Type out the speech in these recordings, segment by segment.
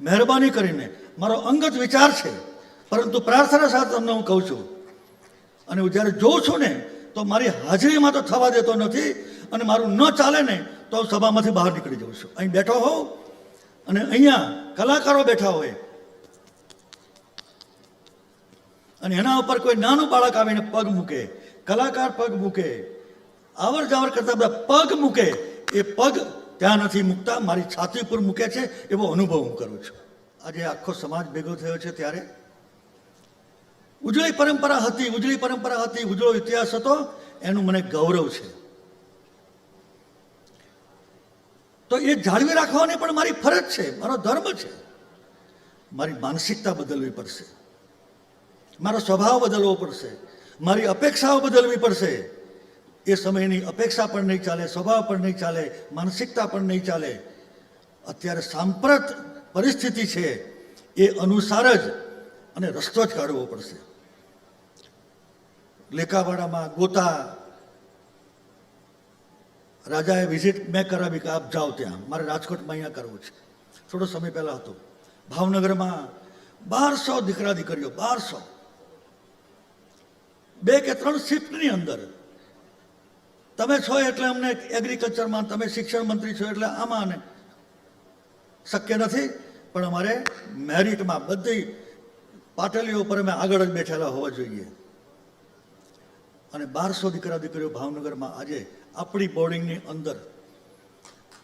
મહેરબાની કરીને, મારો અંગત વિચાર છે, પરંતુ પ્રાર્થના સાથે તમને હું કહું છું. અને હું જ્યારે જોઉં છું ને, તો મારી હાજરીમાં તો થવા દેતો નથી, અને મારું ન ચાલે ને, તો સભામાંથી બહાર નીકળી જાઉં છું. અહીં બેઠો હોઉં, અને અહીંયા કલાકારો બેઠા હોય. અને એના ઉપર કોઈ નાનું બાળક આવીને પગ મૂકે, કલાકાર પગ મૂકે આવર જાવર કરતા બધા પગ મૂકે, એ પગ ત્યાં નથી મૂકતા, મારી છાતી પર મૂકે છે, એવો અનુભવ હું કરું છું. આજે આખો સમાજ ભેગો થયો છે ત્યારે. ઉજળી પરંપરા હતી, ઉજળી પરંપરા હતી, ઉજળો ઇતિહાસ હતો, એનું મને ગૌરવ છે. તો એ જાળવી રાખવાની પણ મારી ફરજ છે, મારો ધર્મ છે. મારી માનસિકતા બદલવી પડશે. મારો સ્વભાવ બદલવો પડશે. મારી અપેક્ષાઓ બદલવી પડશે. એ સમયની અપેક્ષા પણ નહીં ચાલે, સ્વભાવ પણ નહીં ચાલે, માનસિકતા પણ નહીં ચાલે. અત્યારે સાંપ્રત પરિસ્થિતિ છે, એ અનુસાર જ અને રસ્તો જ કાઢવો પડશે. લેકાવાડામાં ગોતા રાજાએ વિઝિટ મેં કરાવી કે આપ જાઓ ત્યાં. મારે રાજકોટમાં અહીંયા કરવું છે. થોડો સમય પહેલાં હતો. ભાવનગરમાં બારસો દીકરા દીકરીઓ, બારસો. બે કે ત્રણ શિફ્ટની અંદર તમે છો એટલે અમને એગ્રીકલ્ચરમાં તમે શિક્ષણ મંત્રી છો એટલે આમાં અને શક્ય નથી. પણ અમારે મેરિટમાં બધી પાટલીઓ પર અમે આગળ જ બેઠેલા હોવા જોઈએ. અને બારસો દીકરા દીકરીઓ ભાવનગરમાં આજે આપણી બોર્ડિંગની અંદર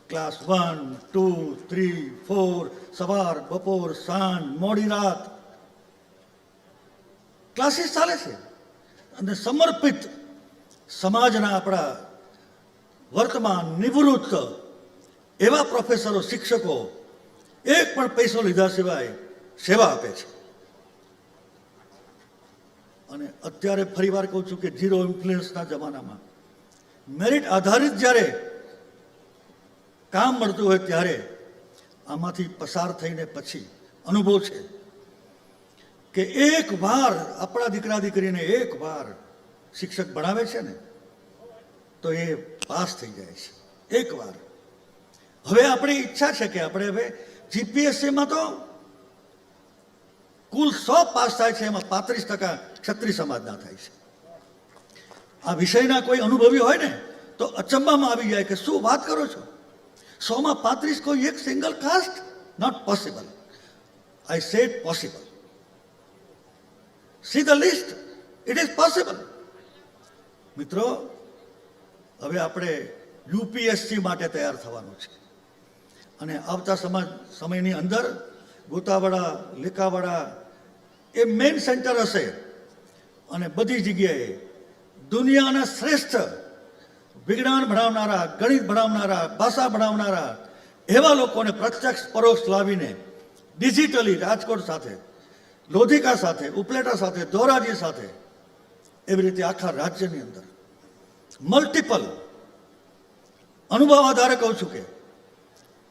class one two three four સવાર, બપોર, સાંજ, મોડી રાત ક્લાસીસ ચાલે છે. અને સમર્પિત સમાજના આપણા વર્તમાન નિવૃત્ત એવા પ્રોફેસરો શિક્ષકો એક પણ પૈસો લીધા સિવાય સેવા આપે છે. અને અત્યારે ફરીવાર કહું છું કે ઝીરો ઇન્ફ્લુઅન્સના જમાનામાં મેરિટ આધારિત જ્યારે કામ મળતું હોય ત્યારે આમાંથી પસાર થઈને પછી અનુભવ છે કે એક વાર આપણા દીકરા દીકરીને એક વાર શિક્ષક ભણાવે છે ને, તો એ પાસ થઈ જાય છે. એકવાર. હવે આપણી ઈચ્છા છે કે આપણે હવે જીપીએસસીમાં તો કુલ સો પાસ થાય છે, એમાં પાંત્રીસ ટકા ક્ષત્રિય સમાજના થાય છે. આ વિષયના કોઈ અનુભવી હોય ને, તો અચંબામાં આવી જાય કે શું વાત કરો છો? સોમાં પાંત્રીસ કોઈ એક single caste not possible I said possible see the list it is possible મિત્રો, હવે આપણે યુપીએસસી માટે તૈયાર થવાનું છે. અને આવતા સમાજ સમયની અંદર ગોતાવાડા લેખાવાડા એ મેઇન સેન્ટર હશે. અને બધી જગ્યાએ દુનિયાના શ્રેષ્ઠ વિજ્ઞાન ભણાવનારા, ગણિત ભણાવનારા, ભાષા ભણાવનારા એવા લોકોને પ્રત્યક્ષ પરોક્ષ લાવીને ડિજિટલી રાજકોટ સાથે, લોધિકા સાથે, ઉપલેટા સાથે, ધોરાજી સાથે એવી રીતે આખા રાજ્યની અંદર. મલ્ટિપલ અનુભવ આધારે કહું છું કે,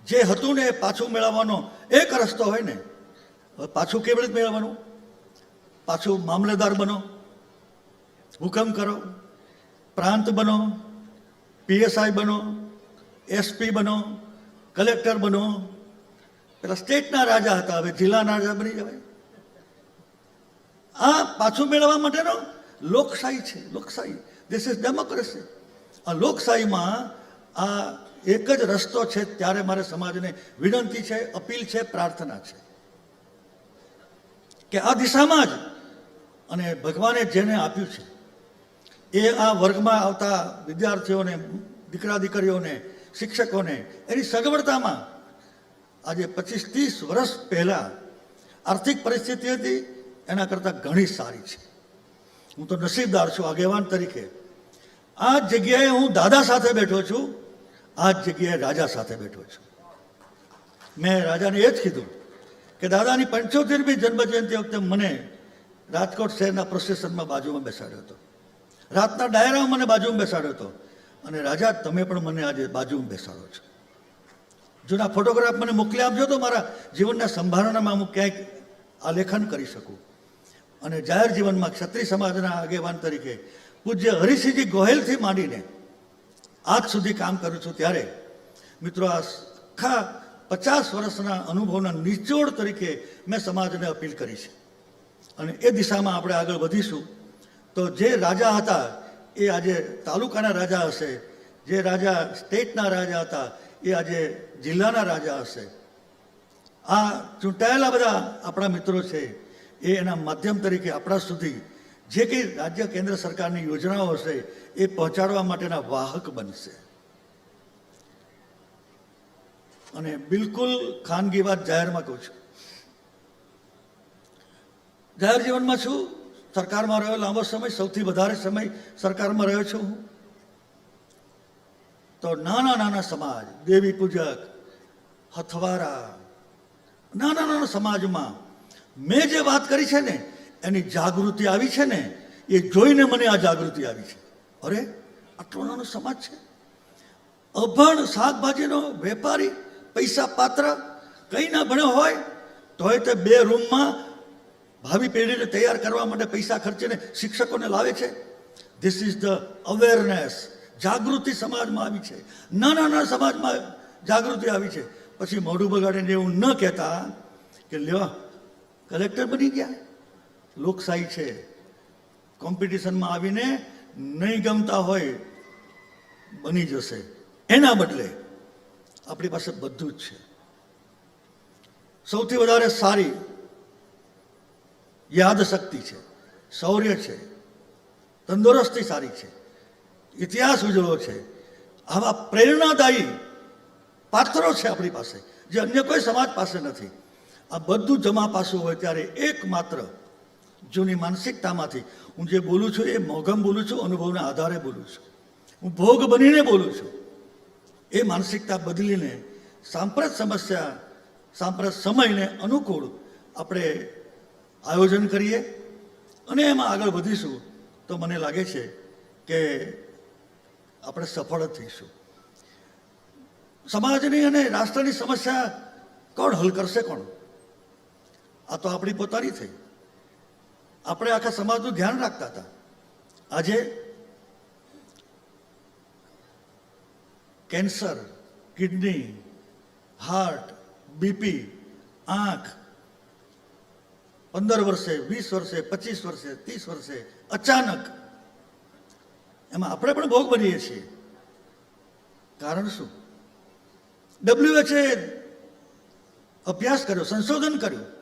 જે હતું ને એ પાછું મેળવવાનો એક રસ્તો હોય ને પાછું કેવી રીતે મેળવવાનું? પાછું મામલેદાર બનો, હુકમ કરો, પ્રાંત બનો, પીએસઆઈ બનો, એસપી બનો, કલેક્ટર બનો, પેલા સ્ટેટના રાજા હતા, હવે જિલ્લાના રાજા બની જવાય. આ પાછું મેળવવા માટેનો લોકશાહી છે, લોકશાહી. ધીસ ઇઝ ડેમોક્રેસી આ લોકશાહીમાં આ એક જ રસ્તો છે, ત્યારે મારે સમાજને વિનંતી છે, અપીલ છે, પ્રાર્થના છે. કે આ દિશામાં જ, અને ભગવાને જેને આપ્યું છે, એ આ વર્ગમાં આવતા વિદ્યાર્થીઓને, દીકરા દીકરીઓને, શિક્ષકોને, એની સગવડતામાં આજે પચીસ ત્રીસ વર્ષ પહેલાં આર્થિક પરિસ્થિતિ હતી, એના કરતાં ઘણી સારી છે. હું તો નસીબદાર છું, આગેવાન તરીકે. આ જગ્યાએ હું દાદા સાથે બેઠો છું, આ જગ્યાએ રાજા સાથે બેઠો છું. મેં રાજાને એ જ કીધું કે દાદાની પંચોતેરમી જન્મજયંતિ વખતે મને રાજકોટ શહેરના પ્રોસેસરમાં બાજુમાં બેસાડ્યો હતો. રાતના ડાયરામાં મને બાજુમાં બેસાડ્યો હતો. અને રાજા, તમે પણ મને આજે બાજુમાં બેસાડો છો. જૂના ફોટોગ્રાફ મને મોકલી આપજો તો મારા જીવનના સંભારણામાં હું ક્યાંક આલેખન કરી શકું. અને જાહેર જીવનમાં ક્ષત્રિય સમાજના આગેવાન તરીકે પૂજ્ય હરિસિંહજી ગોહેલથી માંડીને આજ સુધી કામ કરું છું ત્યારે મિત્રો આખા પચાસ વર્ષના અનુભવના નિચોડ તરીકે મેં સમાજને અપીલ કરી છે. અને એ દિશામાં આપણે આગળ વધીશું. તો જે રાજા હતા, એ આજે તાલુકાના રાજા હશે. જે રાજા સ્ટેટના રાજા હતા, એ આજે જિલ્લાના રાજા હશે. આ ચૂંટાયેલા બધા આપણા મિત્રો છે. એ એના માધ્યમ તરીકે આપણા સુધી જે કંઈ રાજ્ય કેન્દ્ર સરકારની યોજનાઓ હશે, એ પહોંચાડવા માટેના વાહક બનશે. અને બિલકુલ ખાનગી વાત જાહેરમાં કહું છું. જાહેર જીવનમાં છું, સરકારમાં રહ્યો, લાંબો સમય, સૌથી વધારે સમય સરકારમાં રહ્યો છું હું. તો નાના નાના સમાજ, દેવી પૂજક, હથવારા, નાના નાના સમાજમાં મેં જે વાત કરી છે ને, એની જાગૃતિ આવી છે ને, એ જોઈને મને આ જાગૃતિ આવી છે. અરે, આટલો નાનો સમાજ છે. અભણ શાકભાજીનો વેપારી, પૈસા પાત્ર, કંઈ ના ભણ્યો હોય, તોય તે બે રૂમમાં ભાવિ પેઢીને તૈયાર કરવા માટે પૈસા ખર્ચીને શિક્ષકોને લાવે છે. ધીસ ઇઝ ધ અવેરનેસ જાગૃતિ સમાજમાં આવી છે. નાના નાના સમાજમાં જાગૃતિ આવી છે. પછી મોઢું બગાડીને એવું ન કહેતા કે લ્યો કલેક્ટર બની ગયા. લોકશાહી છે. કોમ્પિટિશનમાં આવીને નહીં ગમતા હોય બની જશે. એના બદલે આપણી પાસે બધું જ છે. સૌથી વધારે સારી યાદશક્તિ છે. શૌર્ય છે. તંદુરસ્તી સારી છે. ઇતિહાસ ઉજળો છે. આવા પ્રેરણાદાયી પાત્રો છે આપણી પાસે, જે અન્ય કોઈ સમાજ પાસે નથી. આ બધું જમા પાસું હોય ત્યારે એકમાત્ર જૂની માનસિકતામાંથી હું જે બોલું છું એ મોઘમ બોલું છું, અનુભવના આધારે બોલું છું. હું ભોગ બનીને બોલું છું. એ માનસિકતા બદલીને સાંપ્રત સમસ્યા, સાંપ્રત સમયને અનુકૂળ આપણે આયોજન કરીએ અને એમાં આગળ વધીશું તો મને લાગે છે કે આપણે સફળ થઈશું. સમાજની અને રાષ્ટ્રની સમસ્યા કોણ હલ કરશે કોણ? આ તો આપણી પોતાની થઈ. આપણે આખા સમાજનું ધ્યાન રાખતા હતા. આજે કેન્સર, કિડની, હાર્ટ, બીપી, આંખ, પંદર વર્ષે, વીસ વર્ષે, પચીસ વર્ષે, ત્રીસ વર્ષે, અચાનક. એમાં આપણે પણ ભોગ બનીએ છીએ. કારણ શું? ડબ્લ્યુએચએ અભ્યાસ કર્યો, સંશોધન કર્યું.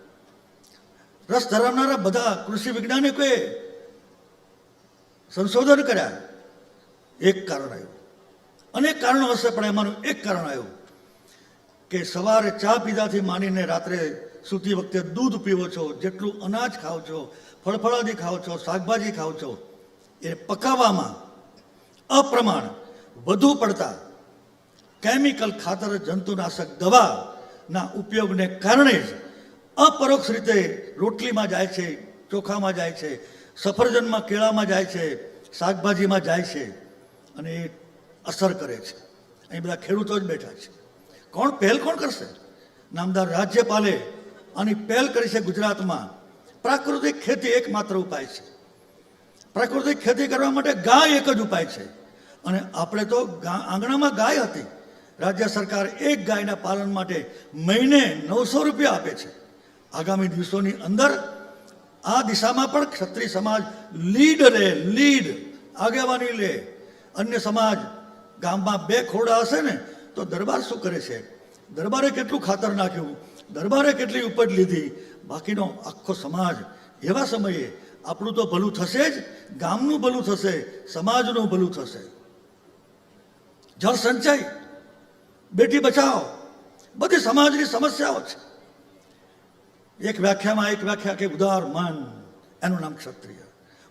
રસ ધરાવનારા બધા કૃષિ વૈજ્ઞાનિકોએ સંશોધન કર્યા. એક કારણ આવ્યું. અનેક કારણો હશે પણ એમાંનું એક કારણ આવ્યું કે સવારે ચા પીધાથી માંડીને રાત્રે સૂતી વખતે દૂધ પીવો છો, જેટલું અનાજ ખાઓ છો, ફળફળાદી ખાઓ છો, શાકભાજી ખાઓ છો, એ પકાવવામાં અપ્રમાણ વધુ પડતા કેમિકલ ખાતર જંતુનાશક દવાના ઉપયોગને કારણે જ અપરોક્ષ રીતે રોટલીમાં જાય છે, ચોખામાં જાય છે, સફરજનમાં કેળામાં જાય છે, શાકભાજીમાં જાય છે અને એ અસર કરે છે. અહીં બધા ખેડૂતો જ બેઠા છે. કોણ પહેલ કોણ કરશે? નામદાર રાજ્યપાલે આની પહેલ કરી છે ગુજરાતમાં. પ્રાકૃતિક ખેતી એકમાત્ર ઉપાય છે. પ્રાકૃતિક ખેતી કરવા માટે ગાય એક જ ઉપાય છે. અને આપણે તો આંગણામાં ગાય હતી. રાજ્ય સરકાર એક ગાયના પાલન માટે મહિને નવસો રૂપિયા આપે છે. આગામી દિવસોની અંદર આ દિશામાં પણ ક્ષત્રિય સમાજ લીડ લે લીડ. આગેવાની લે. અન્ય સમાજ ગામમાં બે ખોડા હશે ને, તો દરબાર શું કરે છે? દરબારે કેટલું ખાતર નાખ્યું? દરબારે કેટલી ઉપજ લીધી? બાકીનો આખો સમાજ એવા સમયે આપણું તો ભલું થશે જ, ગામનું ભલું થશે, સમાજનું ભલું થશે. જળ સંચય, બેટી બચાવો બધી સમાજની સમસ્યાઓ છે. એક વ્યાખ્યામાં એક વ્યાખ્યા કે ઉદાર મન, એનું નામ ક્ષત્રિય.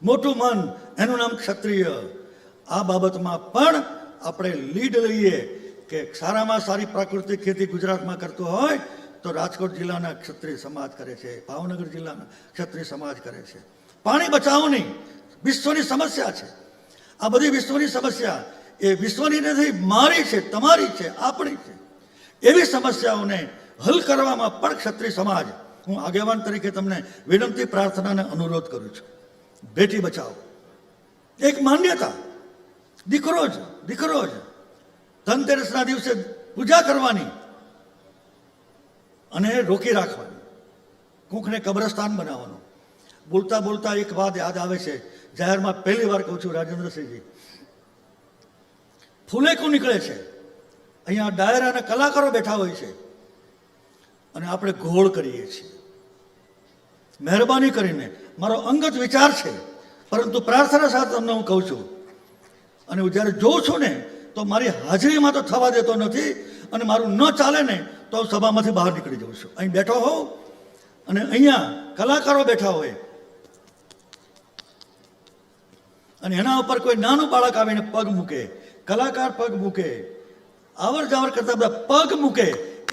મોટું મન, એનું નામ ક્ષત્રિય. આ બાબતમાં પણ આપણે લીડ લઈએ કે સારામાં સારી પ્રાકૃતિક ખેતી ગુજરાતમાં કરતો હોય, તો રાજકોટ જિલ્લાના ક્ષત્રિય સમાજ કરે છે, ભાવનગર જિલ્લાના ક્ષત્રિય સમાજ કરે છે. પાણી બચાવની વિશ્વની સમસ્યા છે. આ બધી વિશ્વની સમસ્યા એ વિશ્વની નથી, મારી છે, તમારી છે, આપણી છે. એવી સમસ્યાઓને હલ કરવામાં પણ ક્ષત્રિય સમાજ હું આગેવાન તરીકે તમને વિનંતી, પ્રાર્થનાને અનુરોધ કરું છું. બેટી બચાવો. એક માન્યતા. દીકરો જ દીકરો જ. ધનતેરસના દિવસે પૂજા કરવાની અને રોકી રાખવાની. કૂંકને કબ્રસ્તાન બનાવવાનું. બોલતા બોલતા એક વાત યાદ આવે છે. જાહેરમાં પહેલી વાર કહું છું, રાજેન્દ્રસિંહજી. ફૂલેકું નીકળે છે. અહીંયા ડાયરાના કલાકારો બેઠા હોય છે. અને આપણે ઘોળ કરીએ છીએ. મહેરબાની કરીને મારો અંગત વિચાર છે, પરંતુ પ્રાર્થના સાથે તમને હું કહું છું. અને હું જ્યારે જોઉં છું ને, તો મારી હાજરીમાં તો થવા દેતો નથી, અને મારું ન ચાલે ને, તો સભામાંથી બહાર નીકળી જાઉં છું. અહીં બેઠો હોઉં, અને અહીંયા કલાકારો બેઠા હોય. અને એના ઉપર કોઈ નાનું બાળક આવીને પગ મૂકે, કલાકાર પગ મૂકે આવર જાવર કરતા બધા પગ મૂકે,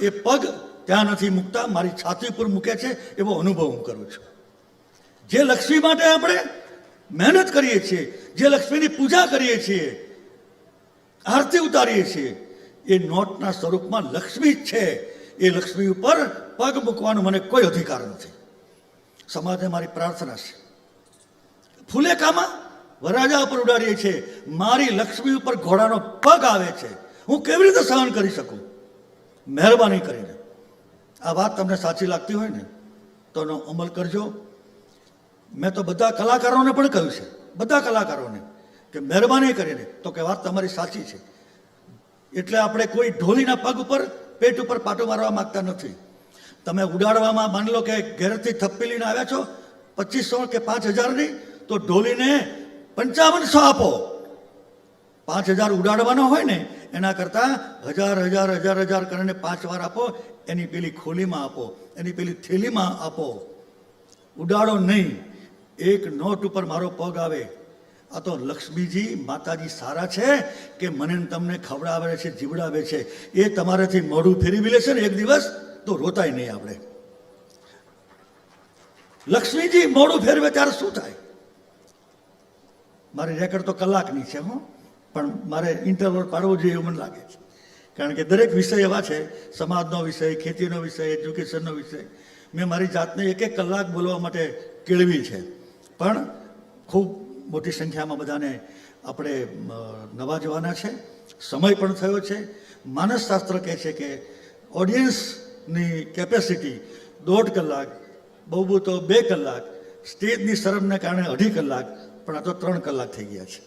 એ પગ ત્યાં નથી મૂકતા, મારી છાતી ઉપર મૂકે છે, એવો અનુભવ હું કરું છું. જે લક્ષ્મી માટે આપણે મહેનત કરીએ છીએ, જે લક્ષ્મીની પૂજા કરીએ છીએ, આરતી ઉતારીએ છીએ, એ નોટના સ્વરૂપમાં લક્ષ્મી જ છે. એ લક્ષ્મી ઉપર પગ મૂકવાનો મને કોઈ અધિકાર નથી. સમાજને મારી પ્રાર્થના છે. ફુલેકામાં વરાજા ઉપર ઉડાડીએ છીએ. મારી લક્ષ્મી ઉપર ઘોડાનો પગ આવે છે. હું કેવી રીતે સહન કરી શકું? મહેરબાની કરીને. આ વાત તમને સાચી લાગતી હોય ને તો એનો અમલ કરજો. મેં તો બધા કલાકારોને પણ કહ્યું છે, બધા કલાકારોને, કે મહેરબાની કરીને, તો કે વાત તમારી સાચી છે. એટલે આપણે કોઈ ઢોલીના પગ ઉપર, પેટ ઉપર પાટો મારવા માગતા નથી. તમે ઉડાડવામાં માની લો કે ઘેરથી થપ્પી લઈને આવ્યા છો, પચીસો કે પાંચ હજારની, તો ઢોલીને પંચાવનસો આપો. પાંચ હજાર ઉડાડવાનો હોય ને, એના કરતાં હજાર હજાર હજાર હજાર કરીને પાંચ વાર આપો એની પેલી ખોલીમાં આપો, એની પેલી થેલીમાં આપો. ઉડાડો નહીં. એક નોટ ઉપર મારો પગ આવે. આ તો લક્ષ્મીજી માતાજી સારા છે કે મને તમને ખવડાવે છે, જીવડાવે છે. એ તમારાથી મોઢું ફેરવી લેશે ને એક દિવસ, તો રોતાય નહીં આપણે. લક્ષ્મીજી મોઢું ફેરવે ત્યારે શું થાય? મારી રેકર્ડ તો કલાકની છે હો, પણ મારે ઇન્ટરવલ પાડવો જોઈએ એવું મને લાગે છે. કારણ કે દરેક વિષય એવા છે, સમાજનો વિષય, ખેતીનો વિષય એજ્યુકેશનનો વિષય. મેં મારી જાતને એક એક કલાક બોલવા માટે કેળવી છે. પણ ખૂબ મોટી સંખ્યામાં બધાને આપણે નવા જવાના છે. સમય પણ થયો છે. માનસશાસ્ત્ર કહે છે કે ઓડિયન્સની કેપેસિટી દોઢ કલાક બહુ તો બે કલાક, સ્ટેજની શરમને કારણે અઢી કલાક, પણ આ તો ત્રણ કલાક થઈ ગયા છે.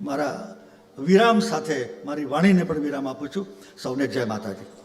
મારા વિરામ સાથે મારી વાણીને પણ વિરામ આપું છું. સૌને જય માતાજી.